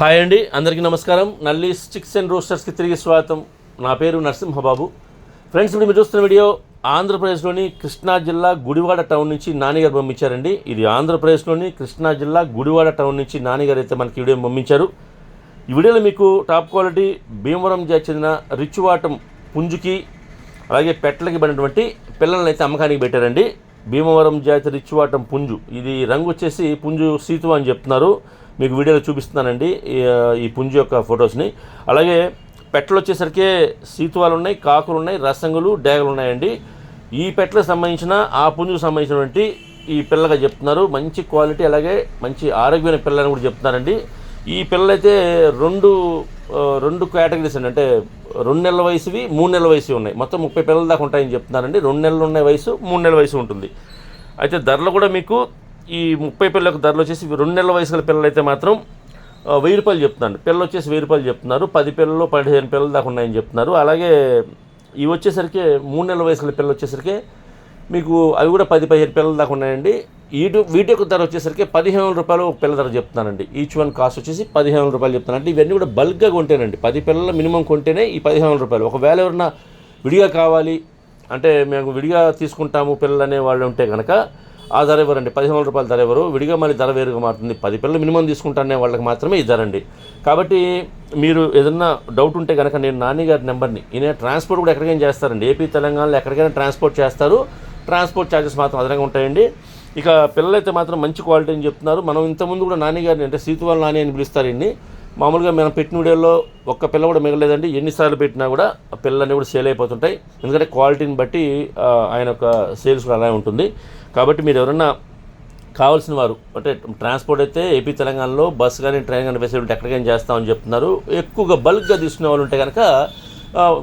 Hi అండి అందరికీ నమస్కారం. నల్లి స్టిక్స్ అండ్ రోస్టర్స్కి తిరిగి స్వాగతం. నా పేరు నరసింహబాబు. ఫ్రెండ్స్ ఇప్పుడు మీరు చూస్తున్న వీడియో ఆంధ్రప్రదేశ్లోని కృష్ణా జిల్లా గుడివాడ టౌన్ నుంచి నానిగారు పంపించారండి. ఇది ఆంధ్రప్రదేశ్లోని కృష్ణా జిల్లా గుడివాడ టౌన్ నుంచి నానిగారు అయితే మనకి వీడియో పంపించారు. ఈ వీడియోలో మీకు టాప్ క్వాలిటీ భీమవరం జాతి చెందిన రిచ్వాటం పుంజుకి అలాగే పెట్టలకి పడినటువంటి పిల్లల్ని అయితే అమ్మకానికి పెట్టారండి. భీమవరం జాతి రిచ్ పుంజు. ఇది రంగు వచ్చేసి పుంజు సీతు అని చెప్తున్నారు. మీకు వీడియోలో చూపిస్తున్నానండి. ఈ- పుంజు యొక్క ఫొటోస్ని. అలాగే పెట్టలు వచ్చేసరికి సీతువాలు ఉన్నాయి కాకులు ఉన్నాయి రసంగులు డేగలు ఉన్నాయండి. ఈ పెట్టలకు సంబంధించిన ఆ పుంజుకు సంబంధించినటువంటి ఈ పిల్లగా చెప్తున్నారు. మంచి క్వాలిటీ అలాగే మంచి ఆరోగ్యమైన పిల్లని కూడా చెప్తున్నారండి. ఈ పిల్లలైతే రెండు రెండు కేటగిరీస్ అండి. అంటే రెండు నెలల వయసువి మూడు నెలల వయసు ఉన్నాయి. మొత్తం ముప్పై పిల్లల దాకా ఉంటాయని చెప్తున్నారండి. రెండు నెలలు ఉన్న వయసు మూడు నెలల వయసు ఉంటుంది. అయితే ధరలు కూడా మీకు ఈ ముప్పై పిల్లలకు ధరలు వచ్చేసి రెండు నెలల వయసు గల పిల్లలు అయితే మాత్రం వెయ్యి రూపాయలు చెప్తున్నాను పిల్లలు వచ్చేసి వెయ్యి రూపాయలు చెప్తున్నారు. పది పిల్లలు పదిహేను పిల్లల దాకా ఉన్నాయని చెప్తున్నారు. అలాగే ఇవి వచ్చేసరికి మూడు నెలల వయసు గల పిల్లలు వచ్చేసరికి మీకు అవి కూడా పది పదిహేను పిల్లల దాకా ఉన్నాయండి. వీటి వీటి యొక్క ధర వచ్చేసరికి పదిహేను రూపాయలు ఒక పిల్ల ధర చెప్తున్నానండి. ఈచ్ వన్ కాస్ట్ వచ్చేసి పదిహేను రూపాయలు చెప్తానండి ఇవన్నీ కూడా బల్క్గా కొంటేనండి. పది పిల్లల మినిమం కొంటేనే ఈ పదిహేను రూపాయలు. ఒకవేళ ఎవరన్నా విడిగా కావాలి అంటే మేము విడిగా తీసుకుంటాము పిల్లలు అనే వాళ్ళు ఉంటే కనుక ఆ ధర ఎవరండి? పదిహేను రూపాయల ధర ఎవరు? విడిగా మళ్ళీ ధర వేరుగా మారుతుంది. పది పిల్లలు మినిమం తీసుకుంటానే వాళ్ళకి మాత్రమే ఇద్దరండి ధర అండి. కాబట్టి మీరు ఏదన్నా డౌట్ ఉంటే కనుక నేను నాని గారి నెంబర్ని ఈయన ట్రాన్స్పోర్ట్ కూడా ఎక్కడికైనా చేస్తారండి. ఏపీ తెలంగాణలో ఎక్కడికైనా ట్రాన్స్పోర్ట్ చేస్తారు. ట్రాన్స్పోర్ట్ ఛార్జెస్ మాత్రం అదనంగా ఉంటాయండి. ఇక పిల్లలైతే మాత్రం మంచి క్వాలిటీ అని చెప్తున్నారు. మనం ఇంతకుముందు కూడా నాని గారిని అంటే సీతువాల నాని అని పిలుస్తారండి మామూలుగా మనం పెట్టిన వీడియోలో ఒక్క పిల్ల కూడా మిగలేదండి. ఎన్నిసార్లు పెట్టినా కూడా ఆ పిల్లలన్నీ కూడా సేల్ అయిపోతుంటాయి. ఎందుకంటే క్వాలిటీని బట్టి ఆయన యొక్క సేల్స్ కూడా అలాగే ఉంటుంది. కాబట్టి మీరు ఎవరన్నా కావాల్సిన వారు అంటే ట్రాన్స్పోర్ట్ అయితే ఏపీ తెలంగాణలో బస్ కానీ ట్రైన్ కానీ ఫెసిలిటీ ఎక్కడికైనా చేస్తామని చెప్తున్నారు. ఎక్కువగా బల్క్గా తీసుకునే వాళ్ళు ఉంటే కనుక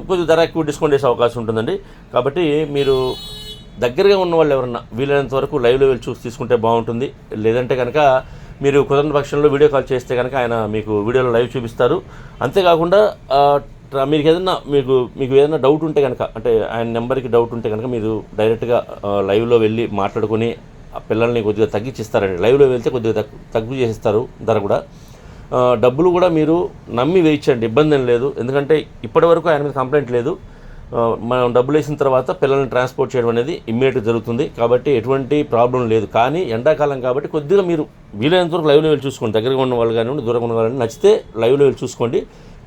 కొద్దిగా ధర ఎక్కువ డిస్కౌంట్ చేసే అవకాశం ఉంటుందండి. కాబట్టి మీరు దగ్గరగా ఉన్న వాళ్ళు ఎవరన్నా వీలైనంత వరకు లైవ్లో వెళ్ళి చూసి తీసుకుంటే బాగుంటుంది. లేదంటే కనుక మీరు కుదరని పక్షంలో వీడియో కాల్ చేస్తే కనుక ఆయన మీకు వీడియోలో లైవ్ చూపిస్తారు. అంతేకాకుండా మీకు ఏదైనా మీకు మీకు ఏదైనా డౌట్ ఉంటే కనుక అంటే ఆయన నెంబర్కి డౌట్ ఉంటే కనుక మీరు డైరెక్ట్గా లైవ్లో వెళ్ళి మాట్లాడుకొని ఆ పిల్లల్ని కొద్దిగా తగ్గించిస్తారండి లైవ్లో వెళ్తే కొద్దిగా తగ్గు తగ్గు చేసిస్తారు ధర కూడా. డబ్బులు కూడా మీరు నమ్మి వేయించండి. ఇబ్బంది ఏం లేదు. ఎందుకంటే ఇప్పటివరకు ఆయన మీద కంప్లైంట్ లేదు. మనం డబ్బులు వేసిన తర్వాత పిల్లల్ని ట్రాన్స్పోర్ట్ చేయడం అనేది ఇమ్మీడియట్గా జరుగుతుంది. కాబట్టి ఎటువంటి ప్రాబ్లం లేదు. కానీ ఎండాకాలం కాబట్టి కొద్దిగా మీరు వీలైనంత వరకు లైవ్ లెవెల్ చూసుకోండి. దగ్గరగా ఉన్న వాళ్ళు కానివ్వండి దూరంగా ఉన్న వాళ్ళని నచ్చితే లైవ్ లెవెల్ చూసుకోండి.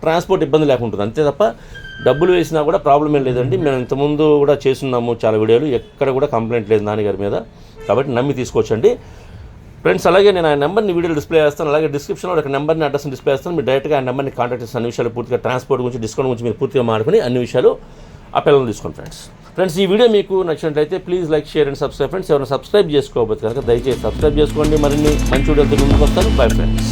ట్రాన్స్పోర్ట్ ఇబ్బంది లేకుంటుంది. అంతే తప్ప డబ్బులు వేసినా కూడా ప్రాబ్లం ఏం లేదండి. మేము ఇంతకుముందు కూడా చేస్తున్నాము చాలా వీడియోలు. ఎక్కడ కూడా కంప్లైంట్ లేదు నాన్నగారి మీద. కాబట్టి నమ్మి తీసుకోవచ్చండి. ఫ్రెండ్స్ అలాగే నేను ఆ నెంబర్ని వీడియో డిస్ప్లే చేస్తాను. అలాగే డిస్క్రిప్షన్లో ఒక నెంబర్ని అడ్రస్ని డిస్ప్లే చేస్తాను. మీరు డైరెక్ట్గా ఆ నెంబర్ని కాంటాక్ట్ చేసి అన్ని విషయాలు పూర్తిగా ట్రాన్స్పోర్ట్ గురించి డిస్కౌంట్ గురించి మీరు పూర్తిగా మాట్లాడుకుని అన్ని విషయాలు ఆ పిల్లలు తీసుకోండి ఫ్రెండ్స్ ఫ్రెండ్స్ ఈ వీడియో మీకు నచ్చినట్లయితే please like share and subscribe friends ఎవరైనా సబ్స్క్రైబ్ చేసుకోబోతు కనుక దయచేసి సబ్స్క్రైబ్ చేసుకోండి. మరిన్ని మంచి వీడియోతో ముందుకు వస్తాను. Bye friends